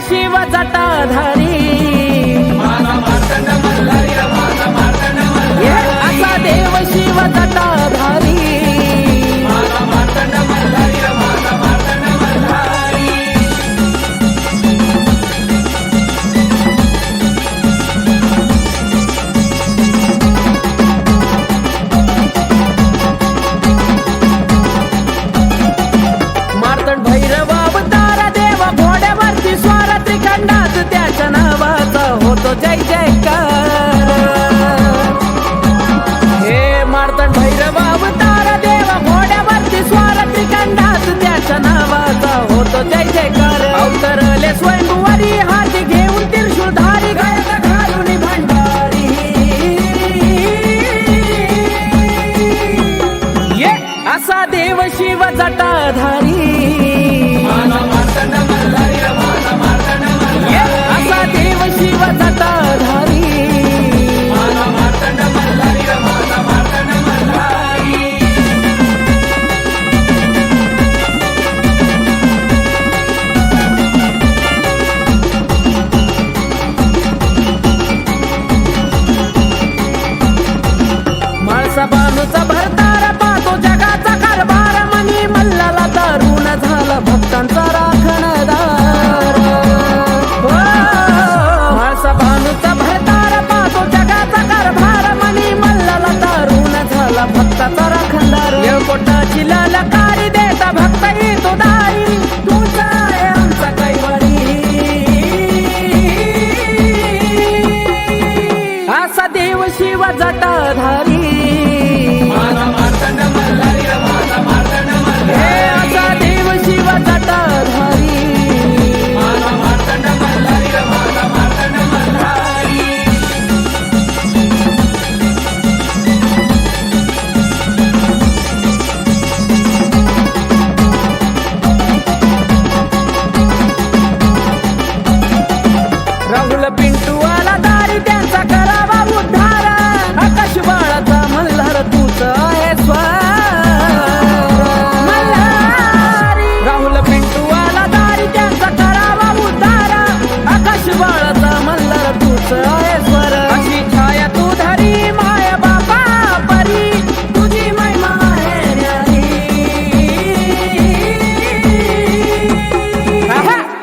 शिवाचा अंदाज त्याच्या नावाचा होतो जय जयकार.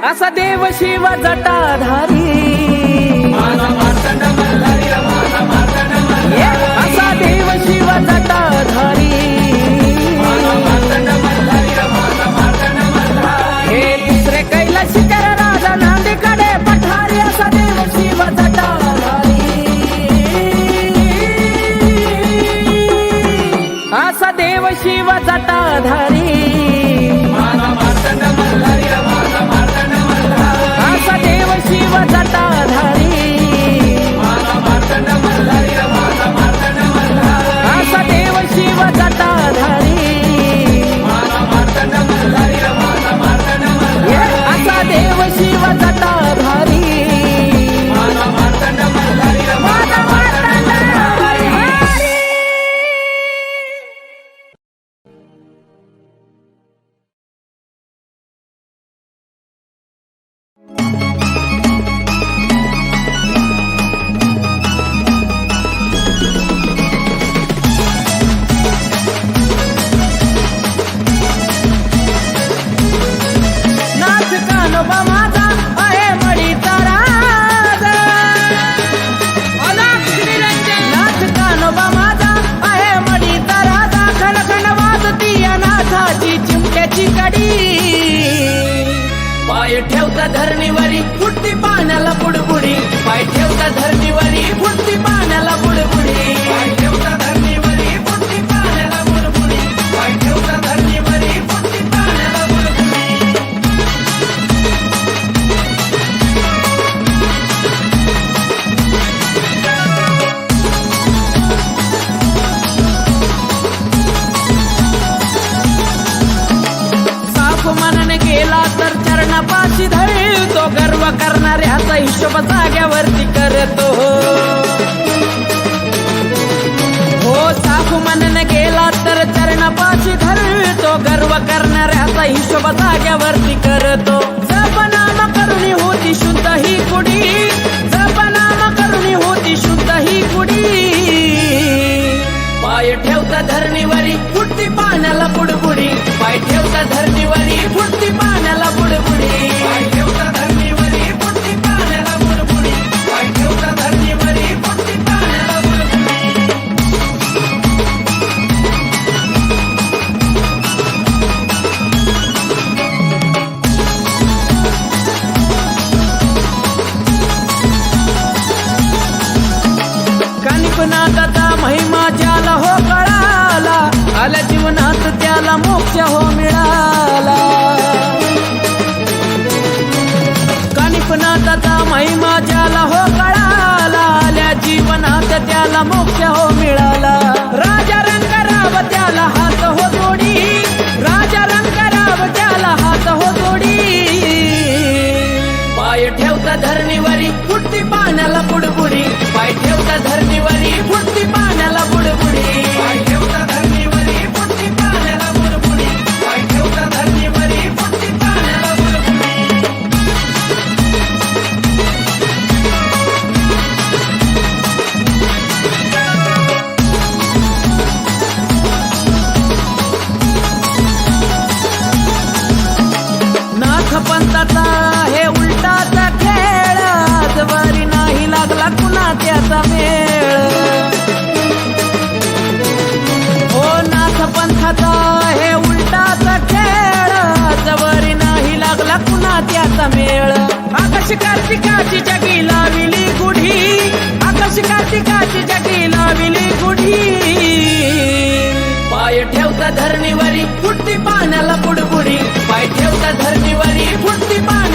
असा देव शिव जटाधारी. असा देव शिव जटाधारी. ठेवता धरणीवरी फुटती पाण्याला बुडबुडी. पाय ठेवता धरणीवरी. हिशोब जाग्यावरती करतो. जपनाम करुणी होती शुद्ध ही कुडी. जपनाम करुणी होती शुद्ध ही कुडी. पाय ठेवता धरणीवरी कुठती पाण्याला बुडबुडी पाय ठेवता धर जीवनाचा महिमा ज्याला हो कळाला आल्या जीवनात त्याला मोक्ष हो मिळाला. कानिपनाचा महिमा ज्याला हो कळाला आल्या जीवनात त्याला मोक्ष हो मिळाला. राजा रंगराव त्याला हात हो जोडी राजा रंगराव त्याला हात हो जोडी. पाय ठेवता धरणीवरी कुठती पाण्याला पुढ कार्तिकाची जगी लाविली गुढी. आकाश कार्तिकाची जगी लाविली गुढी. पाय ठेवता धरणीवरी फुटती पाण्याला बुडबुडी. पाय ठेवता धरणीवरी फुटती पाण्या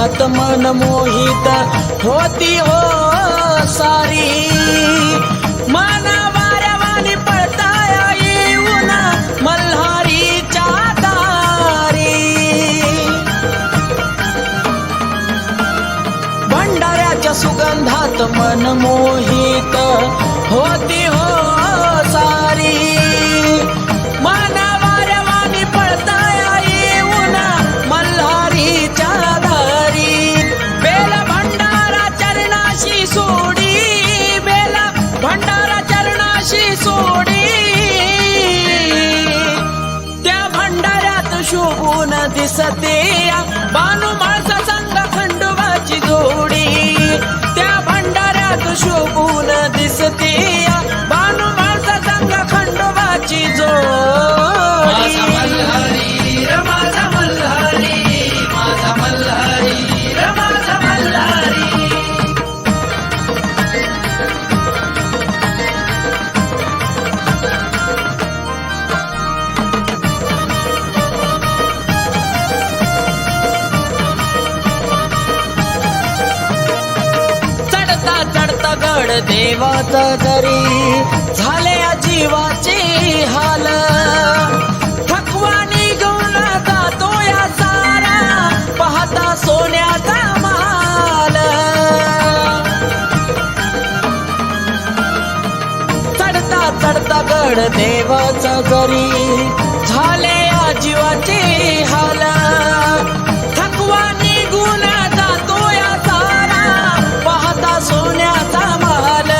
पाहत मन मोहित होती हो सारी. माना वाऱ्यावानी पळता मल्हारी मल्हारीच्या दारी. भंडाऱ्याच्या सुगंधात मन मोहित होती हो सारी. दिसते बानू माणसा सांगा खंडोबाची जोडी. चढता जरी झाले या जीवाचे हाल. थकवा निघून जातो या सारा. पाहता सोन्याचा माल.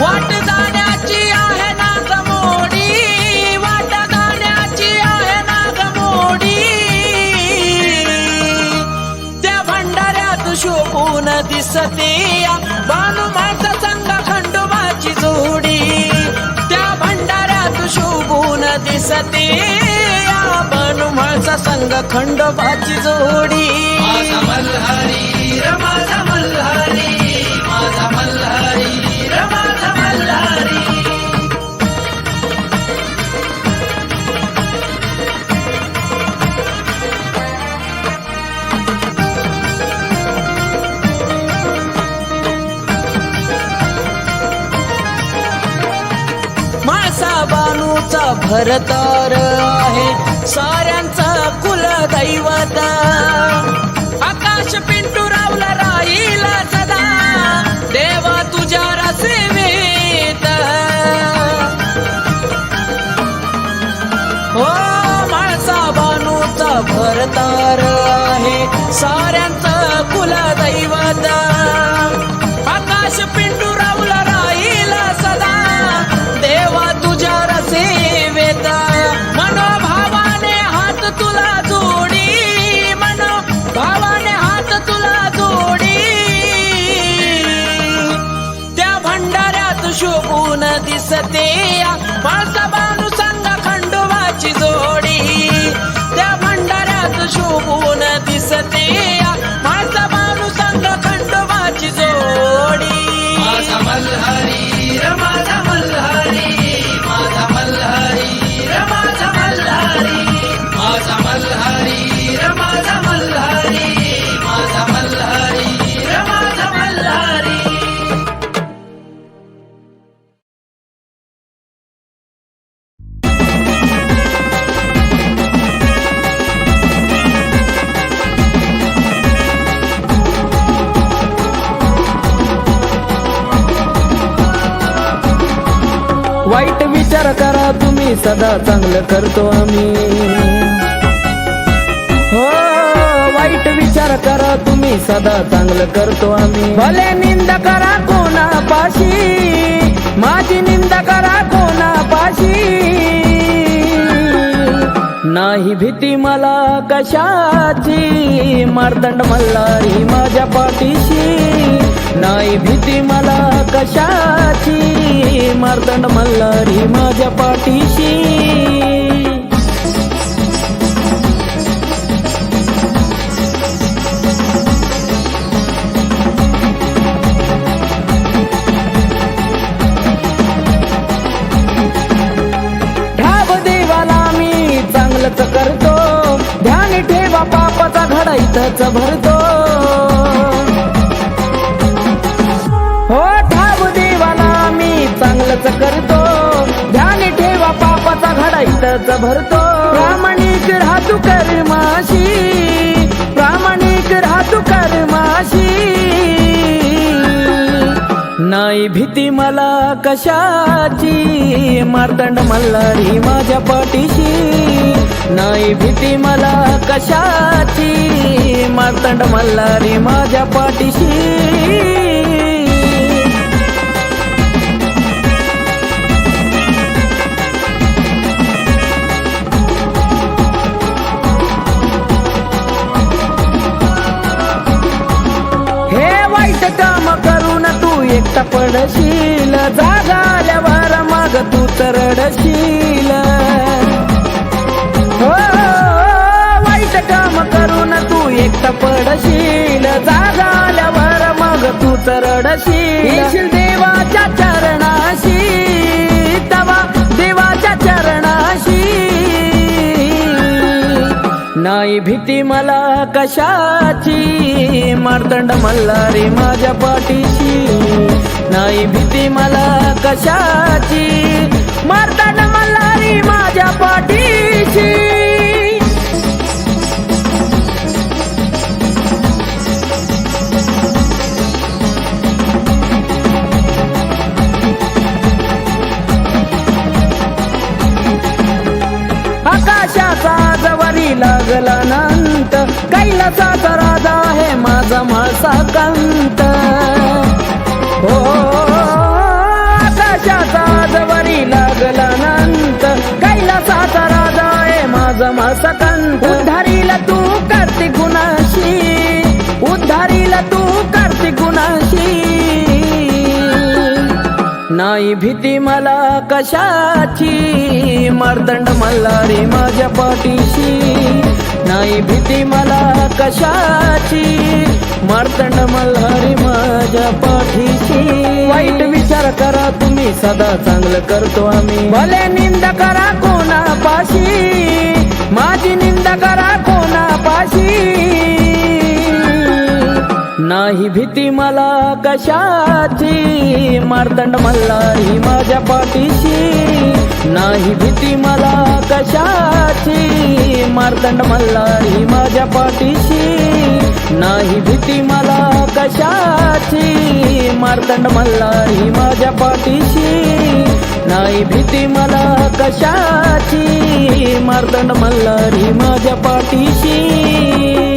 वाट जाण्याची आहे ना गमोडी वाट जाण्याची आहे ना गमोडी त्या भंडाऱ्यात शोभून दिसते बानू माझा सती आपण माझा संग खंडोबाची जोडी. माझा मल्हारी र माझा मल्हारी माझा मल्हारी र माझा मल्हारी. भरतार आहे. साऱ्यांचा कुल आकाश पिंटू रावला राईला सदा. देवा तुझ्या रसेवेत हो माळसा बानूचा भरतार आहे. साऱ्यांचा कुल दैवत आकाश पिंटू सदा चांगलं करतो आम्ही. हो वाईट विचार करा तुम्ही सदा चांगलं करतो आम्ही. भले निंदा करा कोणा पाशी माझी निंदा करा कोणा पाशी नाही भीती मला कशाची? मारदंड मल्हारी माझ्या पाठीशी. नाही भीती मला कशाची? मारदंड मल्हारी माझ्या पाठीशी. घडा भरतो हो ठाव देवाला मी चांगलंच करतो. ध्यान ठेवा पापाचा घडा इथंच भरतो. प्रामाणिक राहतो कर्माशी. नाही भीती मला कशाची? मारदंड मल्हारी माझ्या पाठीशी. नाही भीती मला कशाची? मारदंड मल्हारी माझ्या पाठीशी. तू पडशील जागाल्यावर मग तू तरडशील. हो वाईट काम करून तू एकटा पडशील जागाल्यावर मग तू तरडशील. देवाच्या चरणाशी तवा देवाच्या चरणाशी. नाही भीती मला कशाची मारतंड मल्हारी माझ्या पाठीशी. नाही भीती मला कशाची? मारताना मल्हारी माझ्या पाठी करते गुणाशी. उद्धारीला तू करते गुणाशी. नाही भीती मला कशाची. मर्दंड मल्हारी माझ्या पाठीशी. नाही भीती मला कशाची. मर्दंड मल्हारी माझ्या पाठीशी. वाईट विचार करा तुम्ही सदा चांगलं करतो आम्ही. भले निंदा करा कोणापाशी. माझी निंदा करा नाही भीती मला कशाची? मारदंड मल्हारी माझ्या पाठीशी. नाही भीती मला कशाची? मारदंड मल्हारी माझ्या पाठीशी. नाही भीती मला कशाची? मारदंड मल्हारी माझ्या पाठीशी. नाही भीती मला कशाची? मारदंड मल्हारी माझ्या पाठीशी.